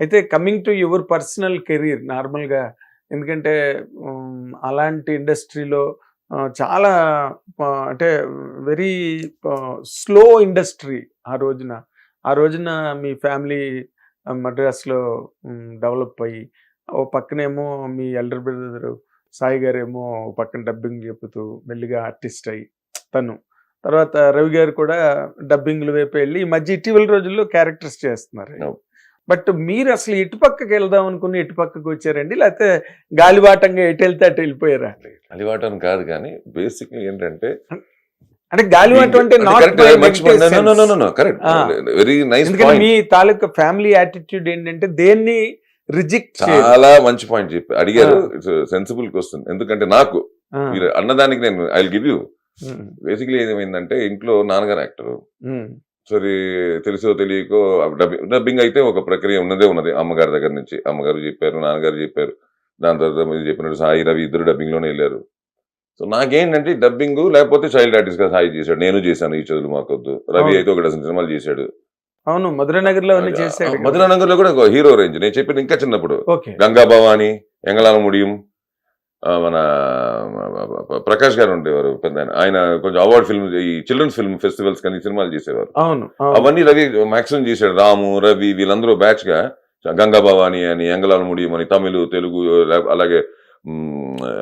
అయితే coming to your personal career నార్మల్గా ఎందుకంటే అలాంటి ఇండస్ట్రీలో చాలా అంటే వెరీ స్లో ఇండస్ట్రీ ఆ రోజున. ఆ రోజున మీ ఫ్యామిలీ మద్రాస్లో డెవలప్ అయ్యి ఓ పక్కనేమో మీ ఎల్డర్ బ్రదర్ సాయి గారేమో ఓ పక్కన డబ్బింగ్ చెబుతూ మెల్లిగా ఆర్టిస్ట్ అయ్యి తను. తర్వాత రవి గారు కూడా డబ్బింగ్ల వైపు వెళ్ళి ఈ మధ్య ఇటీవల రోజుల్లో క్యారెక్టర్స్ చేస్తున్నారు బట్ మీరు అసలు ఇటు పక్కకి వెళ్దాం అనుకుని ఇటు పక్కకి వచ్చారండి? లేకపోతే గాలివాటంగా ఎటు వెళ్తే అటు వెళ్ళిపోయారా? అలివాటం కాదు కానీ బేసిక్ ఏంటంటే అంటే గాలివాటం అంటే. వెరీ నైస్ మీ తాలూకా ఫ్యామిలీ యాటిట్యూడ్ ఏంటంటే దేన్ని రిజెక్ట్ చాలా మంచి పాయింట్ చెప్పి అడిగారు. సెన్సిబుల్ క్వశ్చన్ ఎందుకంటే నాకు మీరు అన్నదానికి నేను ఐ గివ్ యూ బేసిక్లీ ఏమైందంటే ఇంట్లో నాన్నగారు యాక్టర్ సరే తెలుసో తెలియకో డబ్బింగ్ డబ్బింగ్ అయితే ఒక ప్రక్రియ ఉన్నదే ఉన్నది. అమ్మగారి దగ్గర నుంచి. అమ్మగారు చెప్పారు నాన్నగారు చెప్పారు. దాని తర్వాత మీరు చెప్పినట్టు సాయి రవి ఇద్దరు డబ్బింగ్లోనే వెళ్ళారు. సో నాకేంటంటే డబ్బింగ్ లేకపోతే చైల్డ్ ఆర్టిస్ట్గా సాయి చేశాడు. నేను చేశాను ఈ చదువులు మాకొద్దు. రవి. అయితే ఒక డజన్ సినిమాలు చేశాడు. అవును మధుర నగర్లో అన్ని చేశాడు మధురానగర్లో కూడా హీరో రేంజ్. నేను చెప్పింది ఇంకా చిన్నప్పుడు. గంగా భవాని ఎంగళాల ముడియం మన ప్రకాష్ గారు ఉండేవారు పెద్ద ఆయన. కొంచెం అవార్డ్ ఫిల్మ్ ఈ చిల్డ్రన్స్ ఫిల్మ్ ఫెస్టివల్స్ కానీ సినిమాలు చేసేవారు అవును అవును. అవన్నీ రవి మాక్సిమం చేశాడు రాము రవి వీళ్ళందరూ బ్యాచ్గా గంగా భవాని అని ఎంగళాల ముడియం అని తమిళ్ తెలుగు అలాగే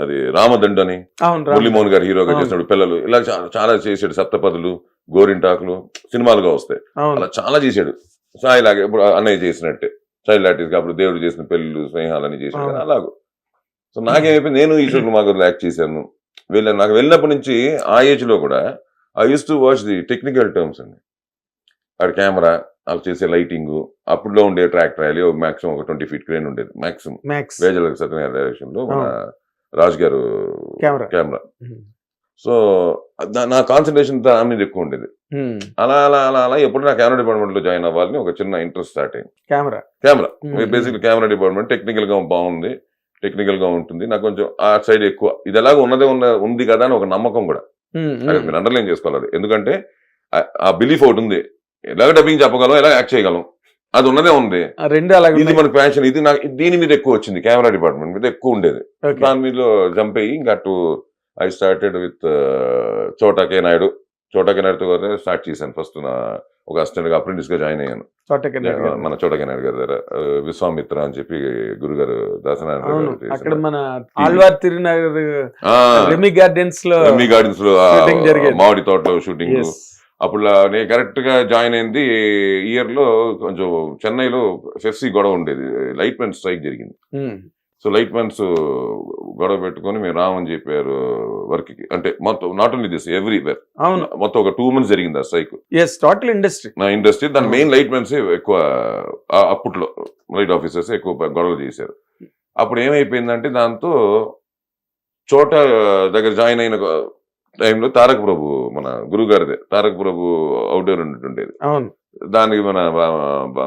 అది రామదండు అని. మురళీమోహన్ గారు హీరోగా. చేసినాడు పిల్లలు ఇలా చాలా చేశాడు సప్తపదులు గోరింటాకులు సినిమాలుగా వస్తాయి అలా చాలా చేశాడు సాయి లాగా ఇప్పుడు అన్నయ్య చేసినట్టే చైల్డ్ ఆర్టిస్ట్ అప్పుడు దేవుడు చేసిన పెళ్ళిళ్ళు స్నేహాలని అవును. అలాగూ సో నాకేమైపోయింది? నేను ఈశ్వరుడు మాకు యాక్ట్ చేశాను. వెళ్ళాను నాకు వెళ్ళినప్పటి నుంచి ఆ ఏజ్లో కూడా I used to watch the technical terms అండి. అక్కడ కెమెరా వాళ్ళు చేసే లైటింగ్ అప్పుడులో ఉండే ట్రాక్ ట్రయల్ మాక్సిమం ఒక ట్వంటీ ఫీట్ క్రేన్ ఉండేది మాక్సిమం. వేజల సత్యనారాయణ డైరెక్షన్లో రాజు గారు కెమెరా. కెమెరా. సో నా కాన్సన్ట్రేషన్ దాని మీద ఎక్కువ ఉండేది. అలా అలా అలా అలా ఎప్పుడు నా కెమెరా డిపార్ట్మెంట్లో జాయిన్ అవ్వాలని ఒక చిన్న ఇంట్రెస్ట్ స్టార్ట్ అయింది. Camera. Camera. Basic camera department టెక్నికల్గా బాగుంది. టెక్నికల్గా ఉంటుంది. నాకు కొంచెం ఆ సైడ్ ఎక్కువ. ఇది ఎలాగ ఉన్నదే ఉన్న ఉంది కదా అని ఒక నమ్మకం కూడా. అది మీరు అండర్లైన్ చేసుకోవాలి అది. ఎందుకంటే ఆ- బిలీఫ్ ఒకటి ఉంది. ఎలాగ డబ్బింగ్ చెప్పగలం ఎలా యాక్ట్ చేయగలం. అది ఉన్నదే ఉంది. రెండు అలాగే ఇది మనకు ప్యాషన్ ఇది నాకు దీని మీద ఎక్కువ వచ్చింది. కెమెరా డిపార్ట్మెంట్ మీద ఎక్కువ ఉండేది. దాని మీద జంప్ అయ్యి ఇంకా to I started with Chota K Naidu Chota K నాయుడుతో స్టార్ట్ చేశాను. ఫస్ట్ నా ఒక అసిస్టెంట్గా అప్రెంటిస్గా జాయిన్ అయ్యాను. మన చోటా కే నాయుడు గారి దగ్గర విశ్వామిత్ర అని చెప్పి గురుగారు దాసనారాయణ గారు అక్కడ మన ఆళ్వార్ తిరునగర్ ఆ, రెమి గార్డెన్స్లో గార్డెన్స్లో. మామిడి తోటలో షూటింగ్. అప్పుడు నేను కరెక్ట్గా జాయిన్ అయింది. ఇయర్లో కొంచెం చెన్నైలో ఎఫ్సి గొడవ ఉండేది. లైట్ మెన్ స్ట్రైక్ జరిగింది. Hmm. సో లైట్ మెన్స్ గొడవ పెట్టుకొని మేము రామని చెప్పారు వర్క్కి అంటే మొత్తం నాట్ ఓన్లీ దిస్ ఎవ్రీవేర్ అవును. మొత్తం ఒక టూ మంత్స్ జరిగింది ఆ స్ట్రైక్ ఎస్ టోటల్ ఇండస్ట్రీ నా ఇండస్ట్రీ దాని. మెయిన్ లైట్ మెన్స్ ఎక్కువ అప్పట్లో లైట్ ఆఫీసర్స్ ఎక్కువ గొడవలు చేశారు. అప్పుడు ఏమైపోయిందంటే దాంతో చోట దగ్గర జాయిన్ అయిన టైంలో తారక ప్రభు మన గురువు గారిదే తారక ప్రభు అవుట్డోర్ ఉండేది. అవును. దానికి మన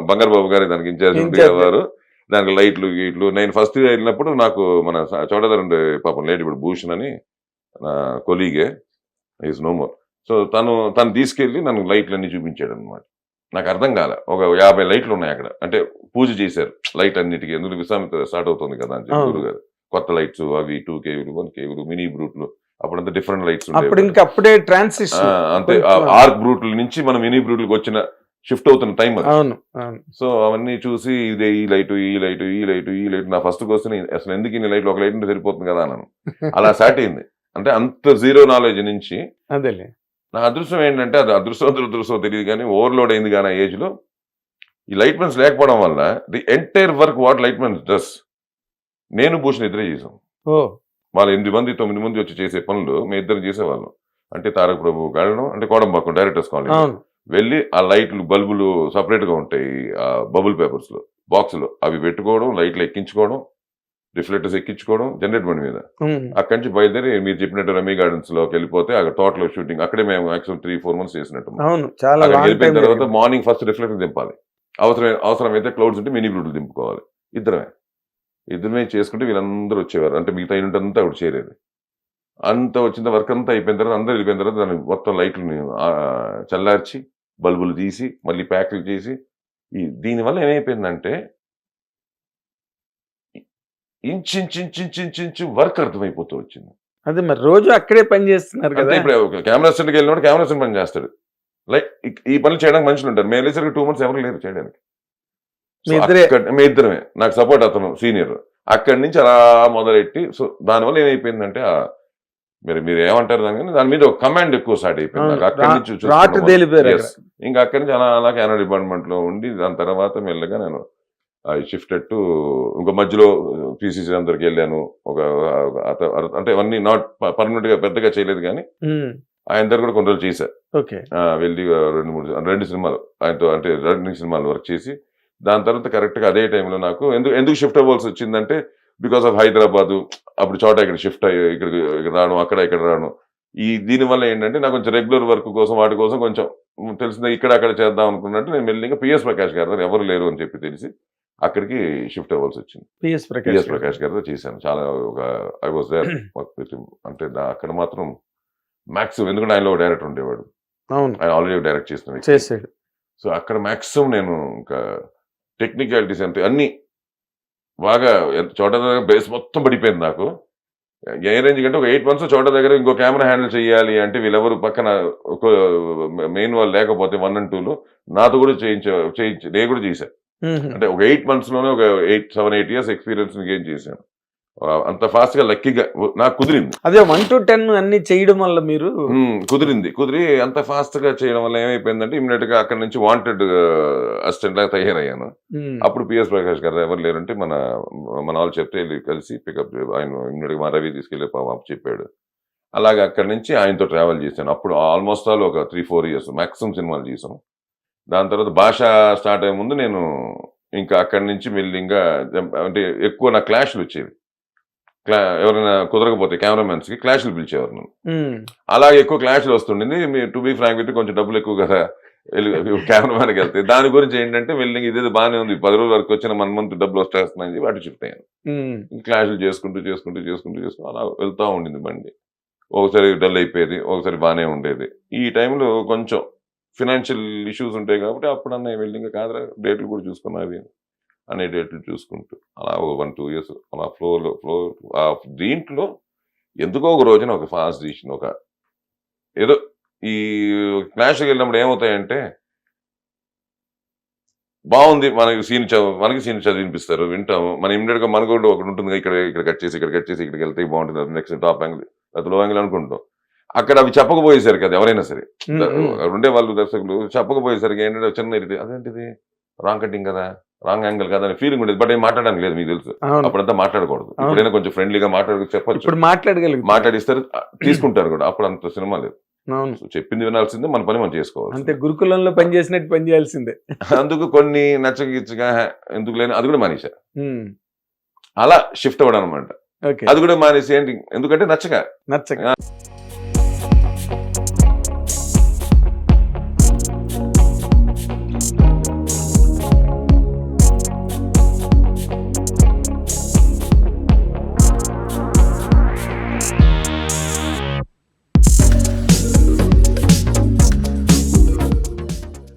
బంగారు బాబు గారి దానికి ఇన్ఛార్జ్. ఉండేవారు. దానికి లైట్లు గీట్లు. నేను ఫస్ట్ వెళ్ళినప్పుడు నాకు మన చోటదారు ఉండే పాపం లేట్ ఇప్పుడు భూషణ్ అని నా కొలీగే ఈజ్ నో మోర్ సో తను తను తీసుకెళ్ళి నన్ను లైట్లు అన్ని చూపించాడు అనమాట నాకు అర్థం కాల. ఒక యాభై లైట్లు ఉన్నాయి అక్కడ. అంటే పూజ చేశారు. లైట్ అన్నిటికీ. ఎందుకు విశ్వామిత్ర స్టార్ట్ అవుతుంది కదా అని చెప్పి. గురుగారు. కొత్త లైట్స్ అవి టూ కేవీలు వన్ కేవీలు మినీ బ్రూట్లు. అప్పుడంతా డిఫరెంట్ లైట్స్ అప్పుడు ఇంకా అప్పుడే ట్రాన్సిషన్. అంతే. ఆర్క్ బ్రూట్ల నుంచి మనం మినీ బ్రూట్లకు వచ్చిన షిఫ్ట్ అవుతున్న టైం అది. అవును సో అవన్నీ చూసి ఇదే ఈ లైట్ ఈ లైట్ ఈ లైట్ ఈ లైట్. నా ఫస్ట్ క్వశ్చన్ అసలు ఎందుకు ఇన్ని లైట్లు ఒక లైట్ సరిపోతుంది కదా అన్నాను. అలా స్టార్ట్ అయింది. అంటే అంత జీరో నాలెడ్జ్ నుంచి అదేలే. నా అదృష్టం ఏంటంటే అది అదృష్టం దురదృష్టం తెలియదు కానీ ఓవర్లోడ్ అయింది కానీ ఆ ఏజ్లో ఈ లైట్ మెన్స్ లేకపోవడం వల్ల the entire work what light mens does నేను భూషణ్ ఇద్దరే చేసాం వాళ్ళు ఎనిమిది మంది తొమ్మిది మంది వచ్చి చేసే పనులు మేము ఇద్దరు చేసేవాళ్ళం. అంటే తారక ప్రభు వెళ్ళడం అంటే కోడంబాకం డైరెక్టర్స్ అవును. వెళ్ళి ఆ లైట్లు బల్బులు సపరేట్గా ఉంటాయి ఆ బబుల్ పేపర్స్లో బాక్స్లో అవి పెట్టుకోవడం లైట్లు ఎక్కించుకోవడం రిఫ్లెక్టర్స్ ఎక్కించుకోవడం జనరేట్ బండి మీద. అక్కడి నుంచి బయలుదేరి మీరు చెప్పినట్టు రమీ గార్డెన్స్లోకి వెళ్ళిపోతే అక్కడ టోటల్ షూటింగ్ అక్కడే మేము మాక్సిమం త్రీ ఫోర్ మంత్స్ చేసినట్టు వెళ్ళిపోయిన తర్వాత మార్నింగ్ ఫస్ట్ రిఫ్లెక్టర్ దింపాలి. అవసరం అవసరమైతే క్లౌడ్స్ ఉంటే మినీ బ్లూటూత్ దింపుకోవాలి. ఇద్దరమే. ఇద్దరమే చేసుకుంటే వీళ్ళందరూ వచ్చేవారు. అంటే మిగతా యూనిట్ అంతా ఆవిడ చేరేది. అంత వచ్చిన వర్క్ అంతా అయిపోయిన తర్వాత అందరూ వెళ్ళిపోయిన తర్వాత దాన్ని మొత్తం లైట్లని ఆ, చల్లార్చి బల్బులు తీసి మళ్ళీ ప్యాకులు చేసి ఈ దీనివల్ల ఏమైపోయిందంటే ఇంచించించించించించు వర్క్ అర్థమైపోతూ వచ్చింది. అదే మరి రోజు అక్కడే పని చేస్తున్నారు కదా. ఇప్పుడు కెమెరా సెంటర్కి వెళ్ళినప్పుడు కెమెరా సెంటర్ పని చేస్తాడు. లైక్ ఈ పనులు చేయడానికి మనుషులు ఉంటారు. మేము వెళ్ళేసరికి టూ మంత్స్ ఎవరు లేరు చేయడానికి. మీ ఇద్దరే? అక్కడ- మీ ఇద్దరమే. నాకు సపోర్ట్ అతను సీనియర్. అక్కడి నుంచి అలా మొదలెట్టి సో దానివల్ల ఏమైపోయిందంటే ఆ, మీరు మీరు ఏమంటారు దాని కానీ దాని మీద ఒక కమాండ్ ఎక్కువ స్టార్ట్ అయిపోయింది. నాకు అక్కడి నుంచి. ఇంకా అక్కడి నుంచి అలా అలా కెనరా డిపార్ట్మెంట్లో ఉండి దాని తర్వాత మెల్లగా నేను షిఫ్టెడ్ టు ఇంకో మధ్యలో పీసీసీ అందరికి వెళ్ళాను. ఒక అంటే అవన్నీ నాట్ పర్మనెంట్గా పెద్దగా చేయలేదు కానీ ఆయన దగ్గర కూడా కొన్ని రోజులు చేశా. వెళ్ళి రెండు మూడు రెండు సినిమాలు ఆయనతో అంటే రెండు సినిమాలు వర్క్ చేసి దాని తర్వాత కరెక్ట్గా అదే టైంలో నాకు ఎందుకు ఎందుకు షిఫ్ట్ అవ్వాల్సి వచ్చిందంటే బికాస్ ఆఫ్ హైదరాబాద్ అప్పుడు చోట ఇక్కడ షిఫ్ట్ అయ్యి ఇక్కడ ఇక్కడ రాను అక్కడ ఇక్కడ రాను. ఈ దీని వల్ల ఏంటంటే నాకు కొంచెం రెగ్యులర్ వర్క్ కోసం వాటి కోసం కొంచెం తెలిసిందే ఇక్కడ అక్కడ చేద్దాం అనుకున్నట్టు నేను మెల్లిగా పిఎస్ ప్రకాష్ గారి ఎవరు లేరు అని చెప్పి తెలిసి అక్కడికి షిఫ్ట్ అవ్వాల్సి వచ్చింది. పిఎస్ పిఎస్ ప్రకాష్ ప్రకాష్ గారితో చేశాను. చాలా ఒక ఐ వాజ్ దేర్ అంటే అక్కడ మాత్రం మ్యాక్సిమం ఎందుకంటే ఆయనలో డైరెక్టర్ ఉండేవాడు. ఆయన ఆల్రెడీ డైరెక్ట్ చేసిన. చేసాడు సో అక్కడ మాక్సిమం నేను ఇంకా టెక్నికాలిటీస్ ఎంత అన్ని బాగా ఎంత చోట దగ్గర బేస్ మొత్తం పడిపోయింది నాకు. ఏ రేంజ్ కంటే ఒక ఎయిట్ మంత్స్ చోట దగ్గర ఇంకో కెమెరా హ్యాండిల్ చేయాలి అంటే వీళ్ళెవరు పక్కన ఒక మెయిన్ వాళ్ళు లేకపోతే వన్ అండ్ టూలో నాతో కూడా చేయించ చేయించి నేను కూడా చేశాను. అంటే ఒక ఎయిట్ మంత్స్లోనే ఒక eight seven eight years experience gain చేశాను. అంత ఫాస్ట్గా లక్కీగా నాకు కుదిరింది. అదే వన్ టు టెన్ అన్ని చేయడం వల్ల మీరు కుదిరింది. కుదిరి అంత ఫాస్ట్గా చేయడం వల్ల ఏమైపోయిందంటే ఇమీడియట్గా అక్కడ నుంచి వాంటెడ్ అసిస్టెంట్ లాగా తయారయ్యాను. అప్పుడు పిఎస్ ప్రకాష్ గారు ఎవరు లేరంటే మన మన వాళ్ళు చెప్తే కలిసి పికప్ ఆయన ఇమీడియట్గా మా రవి తీసుకెళ్ళి పాప చెప్పాడు. అలాగే అక్కడి నుంచి ఆయనతో ట్రావెల్ చేశాను. అప్పుడు ఆల్మోస్ట్ ఆల్ ఒక త్రీ ఫోర్ ఇయర్స్ మాక్సిమం సినిమాలు చేశాను దాని తర్వాత భాష స్టార్ట్ అయ్యే ముందు నేను ఇంకా అక్కడి నుంచి మెల్లింగా అంటే ఎక్కువ నా క్లాష్లు వచ్చేవి. క్లా ఎవరైనా కుదరకపోతే కెమెరామెన్స్కి క్లాష్లు పిలిచేవారు నన్ను. అలాగే ఎక్కువ క్లాష్లు వస్తుండింది మీ టు బీ ఫ్రాంక్ అయితే కొంచెం డబ్బులు ఎక్కువ కదా కెమెరామెన్కి వెళ్తే. దాని గురించి ఏంటంటే వెళ్ళి ఇదేదో బాగానే ఉంది పది రోజుల వరకు వచ్చిన వన్ మంత్ డబ్బులు వచ్చేస్తున్నాయని చెప్పి అటు షిఫ్ట్ అయ్యాను. క్లాష్లు చేసుకుంటూ చేసుకుంటూ చేసుకుంటూ చేసుకుంటూ అలా వెళ్తా ఉండింది బండి. ఒకసారి డల్ అయిపోయేది ఒకసారి బాగానే ఉండేది. ఈ టైంలో కొంచెం ఫినాన్షియల్ ఇష్యూస్ ఉంటాయి కాబట్టి అప్పుడు అన్నయ్య వెళ్ళి ఇంకా కాదురా డేట్లు కూడా చూసుకున్నవి అనే డేట్లు చూసుకుంటూ. అలా ఒక వన్ టూ ఇయర్స్ అలా ఫ్లోలో ఫ్లో ఆ దీంట్లో ఎందుకో ఒక రోజున ఒక ఫాస్ట్ డిసిషన్ ఒక ఏదో ఈ క్లాష్కి వెళ్ళినప్పుడు ఏమవుతాయంటే బాగుంది మనకి సీన్ మనకి సీన్ చదివినిపిస్తారు వింటాము మన ఇమ్మీడియట్గా మనకు ఒకటి ఉంటుంది ఇక్కడ ఇక్కడ కట్ చేసి ఇక్కడ కట్ చేసి ఇక్కడికి వెళ్తే బాగుంటుంది నెక్స్ట్ టాప్ యాంగిల్ అది లో యాంగిల్ అనుకుంటాం. అక్కడ అవి చెప్పకపోయేసరికి కదా ఎవరైనా సరే. ఉండే వాళ్ళు దర్శకులు చెప్పకపోయేసరికి ఏంటంటే చిన్న ఇది అదేంటిది? రాంగ్ కటింగ్ కదా. రాంగ్ యాంగిల్ కదా అనే ఫీలింగ్ ఉండేది. బట్ ఏం మాట్లాడడానికి లేదు మీకు తెలుసు. అప్పుడంతా మాట్లాడకూడదు. ఇప్పుడైనా కొంచెం ఫ్రెండ్లీగా మాట్లాడు చెప్పొచ్చు. ఇప్పుడు మాట్లాడగలుగుతాం. మాట్లాడిస్తారు. తీసుకుంటారు కూడా. అప్పుడు అంత సినిమా లేదు. చెప్పింది వినాల్సిందే. మన పని మనం చేసుకోవాలి అంతే గురుకులంలో పని చేసినట్టు పని చేయాల్సిందే. అందుకు కొన్ని నచ్చగిచ్చగా ఎందుకు లేని అది కూడా మ్మ్. అలా షిఫ్ట్ అవ్వడం అనమాట అది కూడా మానేసి ఏంటి? ఎందుకంటే నచ్చక. నచ్చక.